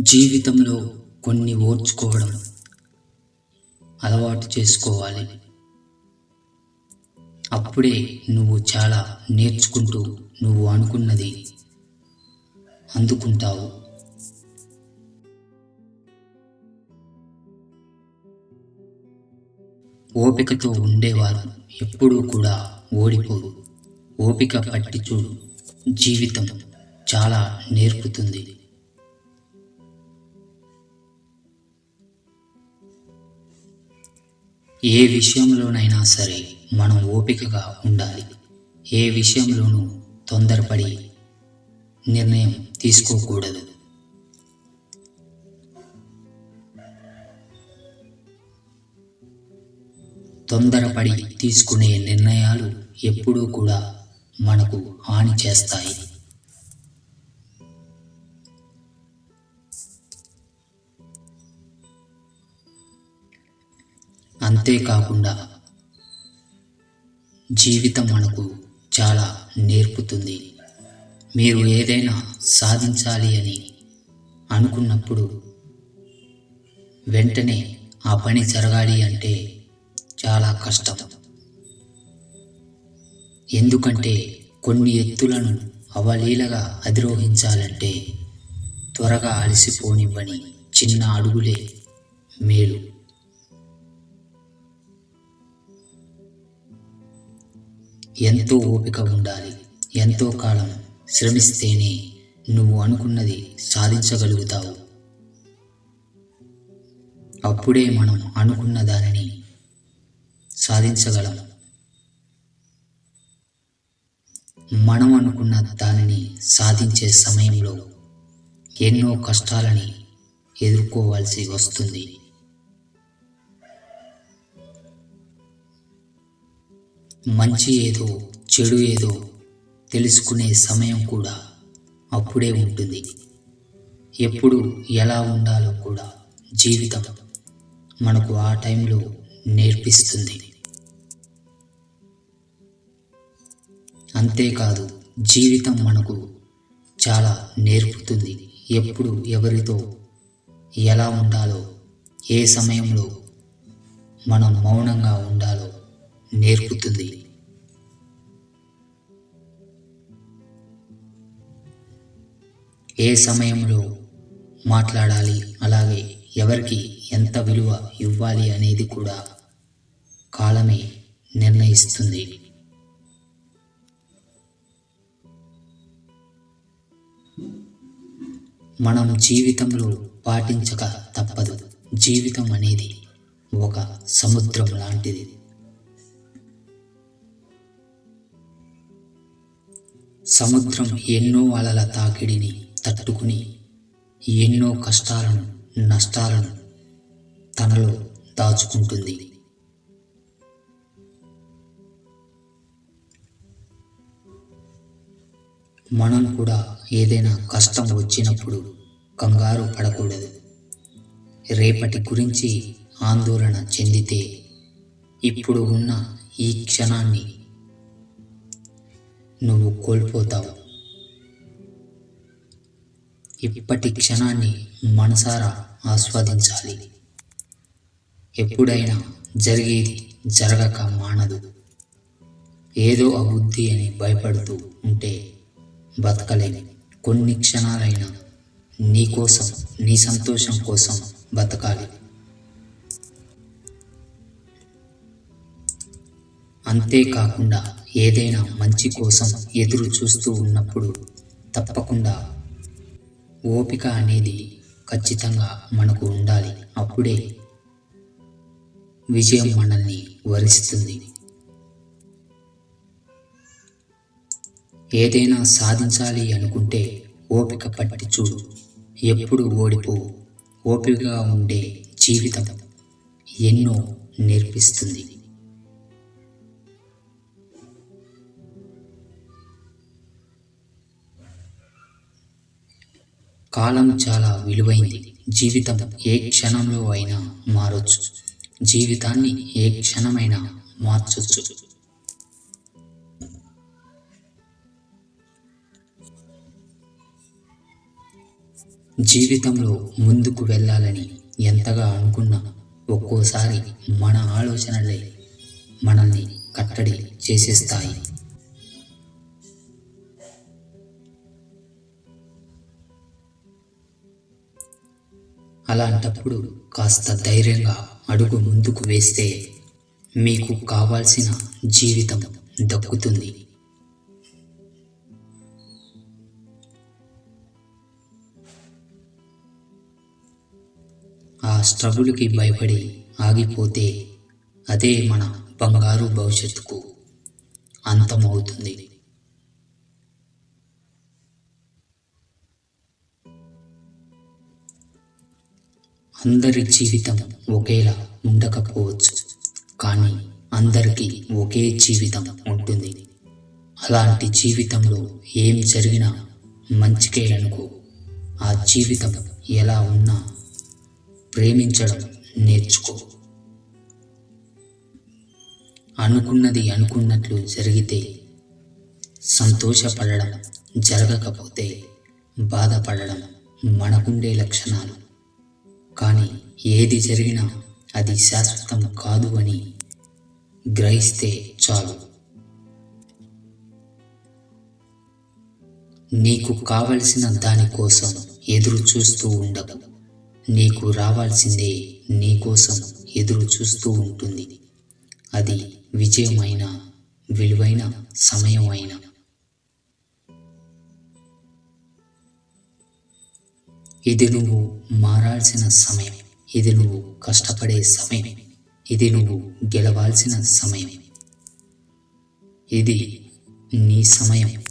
జీవితంలో కొన్ని ఓర్చుకోవడం అలవాటు చేసుకోవాలి. అప్పుడే నువ్వు చాలా నేర్చుకుంటూ నువ్వు అనుకున్నది అందుకుంటావు. ఓపికతో ఉండేవారు ఎప్పుడూ కూడా ఓడిపోరు. ఓపిక పట్టి చూడు జీవితం చాలా నేర్పుతుంది. ఏ విషయంలోనైనా సరే మనం ఓపికగా ఉండాలి. ఏ విషయంలోనూ తొందరపడి నిర్ణయం తీసుకోకూడదు. తొందరపడి తీసుకునే నిర్ణయాలు ఎప్పుడూ కూడా మనకు హాని చేస్తాయి. అంతేకాకుండా జీవితం మనకు చాలా నేర్పుతుంది. మీరు ఏదైనా సాధించాలి అని అనుకున్నప్పుడు వెంటనే ఆ పని జరగాలి అంటే చాలా కష్టం. ఎందుకంటే కొన్ని ఎత్తులను అవలీలగా అధిరోహించాలంటే త్వరగా అలసిపోనివ్వని చిన్న అడుగులే మేలు. ఎంతో ఓపిక ఉండాలి. ఎంతో కాలం శ్రమిస్తేనే నువ్వు అనుకున్నది సాధించగలుగుతావు. అప్పుడే మనం అనుకున్న దానిని సాధించగలం. మనం అనుకున్న దానిని సాధించే సమయంలో ఎన్నో కష్టాలని ఎదుర్కోవాల్సి వస్తుంది. మంచి ఏదో చెడు ఏదో తెలుసుకునే సమయం కూడా అప్పుడే ఉంటుంది. ఎప్పుడు ఎలా ఉండాలో కూడా జీవితం మనకు ఆ టైంలో నేర్పిస్తుంది. అంతేకాదు జీవితం మనకు చాలా నేర్పుతుంది. ఎప్పుడు ఎవరితో ఎలా ఉండాలో ఏ సమయంలో మనం మౌనంగా ఉండాలో నేర్పుతుంది. ఏ సమయంలో మాట్లాడాలి అలాగే ఎవరికి ఎంత విలువ ఇవ్వాలి అనేది కూడా కాలమే నిర్ణయిస్తుంది. మనం జీవితంలో పాటించక తప్పదు. జీవితం అనేది ఒక సముద్రం లాంటిది. సముద్రం ఎన్నో అలల తాకిడిని తట్టుకుని ఎన్నో కష్టాలను నష్టాలను తనలో దాచుకుంటుంది. మనం కూడా ఏదైనా కష్టం వచ్చినప్పుడు కంగారు పడకూడదు. రేపటి గురించి ఆందోళన చెందితే ఇప్పుడు ఉన్న ఈ క్షణాన్ని నువ్వు కోల్పోతావు. ఇప్పటి క్షణాన్ని మనసారా ఆస్వాదించాలి. ఎప్పుడైనా జరిగేది జరగక మానదు. ఏదో అబుద్ధి అని భయపడుతూ ఉంటే బతకలేని కొన్ని క్షణాలైనా నీ కోసం నీ సంతోషం కోసం బతకాలి. అంతేకాకుండా ఏదైనా మంచి కోసం ఎదురు చూస్తూ ఉన్నప్పుడు తప్పకుండా ఓపిక అనేది ఖచ్చితంగా మనకు ఉండాలి. అప్పుడే విజయం మనల్ని వరిస్తుంది. ఏదైనా సాధించాలి అనుకుంటే ఓపిక పట్టి చూడు. ఎప్పుడు ఓడిపో. ఓపికగా ఉండే జీవితం ఎన్నో నేర్పిస్తుంది. కాలం చాలా విలువైంది. జీవితం ఏ క్షణంలో అయినా మారొచ్చు. జీవితాన్ని ఏ క్షణమైనా మార్చొచ్చు. జీవితంలో ముందుకు వెళ్ళాలని ఎంతగా అనుకున్నా ఒక్కోసారి మన ఆలోచనలే మనల్ని కట్టడి చేసేస్తాయి. అలాంటప్పుడు కాస్త ధైర్యంగా అడుగు ముందుకు వేస్తే మీకు కావాల్సిన జీవితం దక్కుతుంది. ఆ స్ట్రగుల్కి భయపడి ఆగిపోతే అదే మన బంగారు భవిష్యత్తుకు అంతమవుతుంది. అందరి జీవితం ఒకేలా ఉండకపోవచ్చు. కానీ అందరికీ ఒకే జీవితం ఉంటుంది. అలాంటి జీవితంలో ఏం జరిగినా మంచికే అనుకో ఆ జీవితం ఎలా ఉన్నా ప్రేమించడం నేర్చుకో. అనుకున్నది అనుకున్నట్లు జరిగితే సంతోషపడడం జరగకపోతే బాధపడడం మనకుండే లక్షణాలు. కానీ ఏది జరిగినా అది శాశ్వతం కాదు అని గ్రహిస్తే చాలు. నీకు కావలసిన దానికోసం ఎదురు చూస్తూ ఉండదు నీకు రావాల్సిందే నీకోసం ఎదురు చూస్తూ ఉంటుంది. అది విజయమైన విలువైన సమయం ఇది నువ్వు మారాల్సిన సమయం. ఇది నువ్వు కష్టపడే సమయం. ఇది నువ్వు గెలవాల్సిన సమయం. ఇది నీ సమయం.